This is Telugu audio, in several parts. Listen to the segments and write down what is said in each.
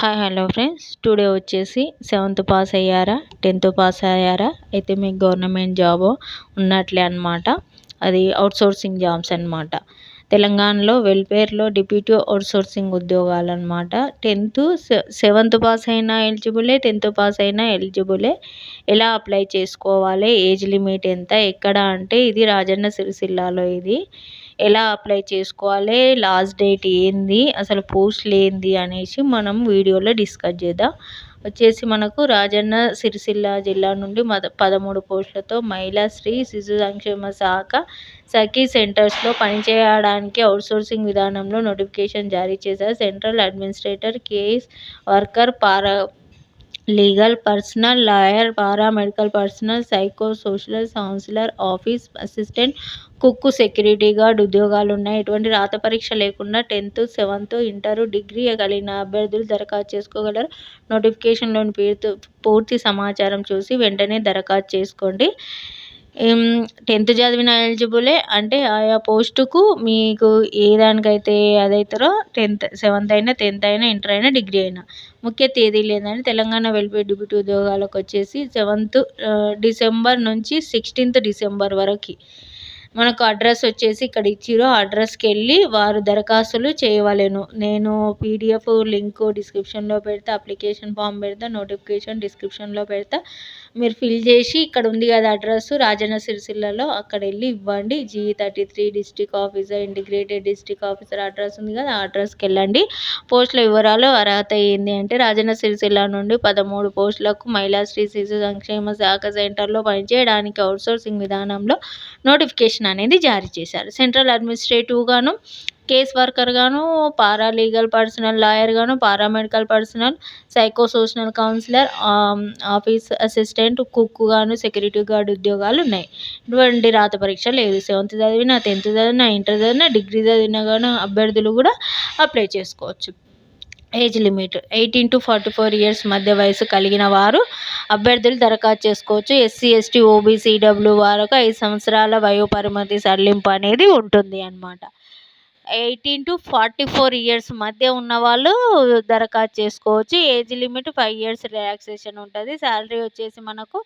Hi hello friends. టుడే వచ్చేసి సెవెంత్ పాస్ అయ్యారా? టెన్త్ పాస్ అయ్యారా? అయితే మీకు గవర్నమెంట్ జాబ్ ఉన్నట్లే అనమాట అది అవుట్సోర్సింగ్ జాబ్స్ అనమాట తెలంగాణలో వెల్ఫేర్లో డిప్యూటీ అవుట్సోర్సింగ్ ఉద్యోగాలు అనమాట టెన్త్ సెవెంత్ పాస్ అయినా ఎలిజిబులే టెన్త్ పాస్ అయినా ఎలిజిబులే. ఎలా అప్లై చేసుకోవాలి? ఏజ్ లిమిట్ ఎంత? ఎక్కడ అంటే ఇది రాజన్న సిరిసిల్లాలో ఇది. ఎలా అప్లై చేసుకోవాలి లాస్ట్ డేట్ ఏంది అసలు పోస్టులు ఏంది అనేసి మనం వీడియోలో డిస్కస్ చేద్దాం. వచ్చేసి మనకు రాజన్న సిరిసిల్ల జిల్లా నుండి మద పదమూడు పోస్టులతో మహిళా స్త్రీ శిశు సంక్షేమ శాఖ సఖీ సెంటర్స్లో పనిచేయడానికి అవుట్సోర్సింగ్ విధానంలో నోటిఫికేషన్ జారీ చేశారు. Central administrator case worker paralegal personnel lawyer paramedical personnel psychosocial counsellor office assistant cook security guard ఉద్యోగాలు ఉన్నాయి ఎటువంటి రాత పరీక్ష లేకుండా టెన్త్ సెవెంత్ ఇంటర్ డిగ్రీ కలిగిన అభ్యర్థులు దరఖాస్తు చేసుకోగలరు. నోటిఫికేషన్లోని పేరుతో పూర్తి సమాచారం చూసి వెంటనే దరఖాస్తు చేసుకోండి. టెన్త్ చదివిన ఎలిజిబులే అంటే ఆయా పోస్టుకు మీకు ఏ దానికైతే అదైతారో టెన్త్ సెవెంత్ అయినా టెన్త్ అయినా ఇంటర్ అయినా డిగ్రీ అయినా. ముఖ్య తేదీలు ఏంటంటే తెలంగాణ వెల్ఫేర్ డిప్యూటీ ఉద్యోగాలకు వచ్చేసి సెవెంత్ డిసెంబర్ నుంచి సిక్స్టీన్త్ డిసెంబర్ వరకు. మనకు అడ్రస్ వచ్చేసి ఇక్కడ ఇచ్చిరో అడ్రస్కి వెళ్ళి వారు దరఖాస్తులు చేయవలెను. నేను పీడిఎఫ్ లింక్ డిస్క్రిప్షన్లో పెడతా అప్లికేషన్ ఫామ్ పెడతా నోటిఫికేషన్ డిస్క్రిప్షన్లో పెడతా. మీరు ఫిల్ చేసి ఇక్కడ ఉంది కదా అడ్రస్ రాజన్న సిరిసిల్లలో అక్కడ వెళ్ళి ఇవ్వండి. G thirty three district officer integrated district officer address ఉంది కదా ఆ అడ్రస్కి వెళ్ళండి. పోస్టుల వివరాలు అర్హత ఏంటి అంటే రాజన్న సిరిసిల్ల నుండి పదమూడు పోస్టులకు మహిళా శ్రీ శిశు సంక్షేమ శాఖ సెంటర్లో పనిచేయడానికి అవుట్సోర్సింగ్ విధానంలో నోటిఫికేషన్ అనేది జారీ చేశారు. సెంట్రల్ అడ్మినిస్ట్రేటివ్గాను కేస్ వర్కర్గాను paralegal personnel లాయర్గాను paramedical personnel psychosocial counsellor office assistant కుక్గాను security guard ఉద్యోగాలు ఉన్నాయి. ఇటువంటి రాత పరీక్ష లేదు సెవెంత్ చదివిన టెన్త్ చదివిన ఇంటర్ చదివిన డిగ్రీ చదివిన కానీ అభ్యర్థులు కూడా అప్లై చేసుకోవచ్చు. Age limit eighteen to forty four years మధ్య వయసు కలిగిన వారు అభ్యర్థులు దరఖాస్తు చేసుకోవచ్చు. ఎస్సీ ఎస్టీ ఓబీసీ డబ్ల్యూ వారికి ఐదు సంవత్సరాల వయోపరిమితి సడలింపు అనేది ఉంటుంది అన్నమాట. Eighteen to forty four years మధ్య ఉన్న వాళ్ళు దరఖాస్తు చేసుకోవచ్చు. Age limit five years relaxation ఉంటుంది. శాలరీ వచ్చేసి మనకు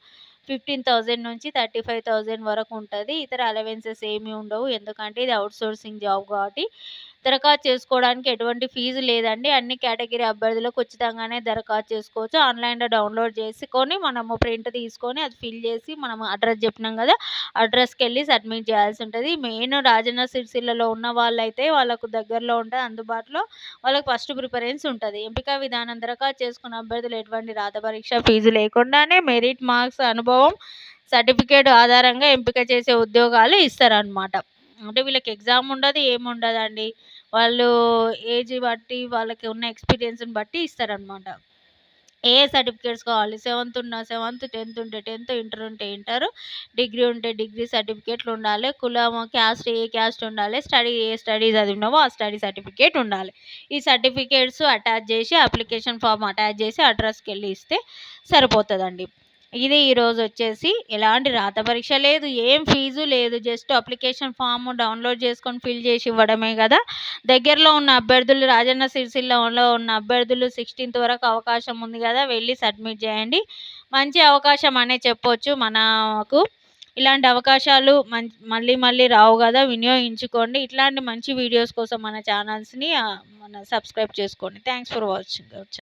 ఫిఫ్టీన్ థౌజండ్ నుంచి థర్టీ ఫైవ్ థౌజండ్ వరకు ఉంటుంది. ఇతర అలవెన్సెస్ ఏమీ ఉండవు. ఎందుకంటే ఇది అవుట్ సోర్సింగ్ జాబ్ కాబట్టి దరఖాస్తు చేసుకోవడానికి ఎటువంటి ఫీజు లేదండి. అన్ని కేటగిరీ అభ్యర్థులకు ఉచితంగానే దరఖాస్తు చేసుకోవచ్చు. ఆన్లైన్లో డౌన్లోడ్ చేసుకొని మనము ప్రింట్ తీసుకొని అది ఫిల్ చేసి మనం అడ్రస్ చెప్పినాం కదా అడ్రస్కి వెళ్ళి సబ్మిట్ చేయాల్సి ఉంటుంది. మెయిన్ రాజన్న సిరిసిల్లలో ఉన్న వాళ్ళైతే వాళ్ళకు దగ్గరలో ఉంటుంది. అందుబాటులో వాళ్ళకి ఫస్ట్ ప్రిఫరెన్స్ ఉంటుంది. ఎంపిక విధానం దరఖాస్తు చేసుకున్న అభ్యర్థులు ఎటువంటి రాత పరీక్ష ఫీజు లేకుండానే మెరిట్ మార్క్స్ అనుభవం సర్టిఫికేట్ ఆధారంగా ఎంపిక చేసే ఉద్యోగాలు ఇస్తారనమాట అంటే వీళ్ళకి ఎగ్జామ్ ఉండదు ఏముండదండి. వాళ్ళు ఏజ్ బట్టి వాళ్ళకి ఉన్న ఎక్స్పీరియన్స్ని బట్టి ఇస్తారనమాట ఏ సర్టిఫికేట్స్ కావాలి? సెవెంత్ ఉన్న సెవెంత్ టెన్త్ ఉంటే టెన్త్ ఇంటర్ ఉంటే ఇంటర్ డిగ్రీ ఉంటే డిగ్రీ సర్టిఫికేట్లు ఉండాలి కులం క్యాస్ట్ ఏ క్యాస్ట్ ఉండాలి స్టడీ ఏ స్టడీ చదివినావో ఆ స్టడీ సర్టిఫికేట్ ఉండాలి. ఈ సర్టిఫికేట్స్ అటాచ్ చేసి అప్లికేషన్ ఫామ్ అటాచ్ చేసి అడ్రస్కి వెళ్ళి ఇస్తే సరిపోతుందండి. ఇది ఈరోజు వచ్చేసి ఎలాంటి రాత పరీక్ష లేదు ఏం ఫీజు లేదు జస్ట్ అప్లికేషన్ ఫామ్ డౌన్లోడ్ చేసుకొని ఫిల్ చేసి ఇవ్వడమే కదా. దగ్గరలో ఉన్న అభ్యర్థులు రాజన్న సిరిసిల్లలో ఉన్న అభ్యర్థులు సిక్స్టీన్త్ వరకు అవకాశం ఉంది కదా వెళ్ళి సబ్మిట్ చేయండి. మంచి అవకాశం అనే చెప్పొచ్చు మనకు. ఇలాంటి అవకాశాలు మళ్ళీ మళ్ళీ రావు కదా వినియోగించుకోండి. ఇట్లాంటి మంచి వీడియోస్ కోసం మన ఛానల్స్ని మన సబ్స్క్రైబ్ చేసుకోండి. Thanks for watching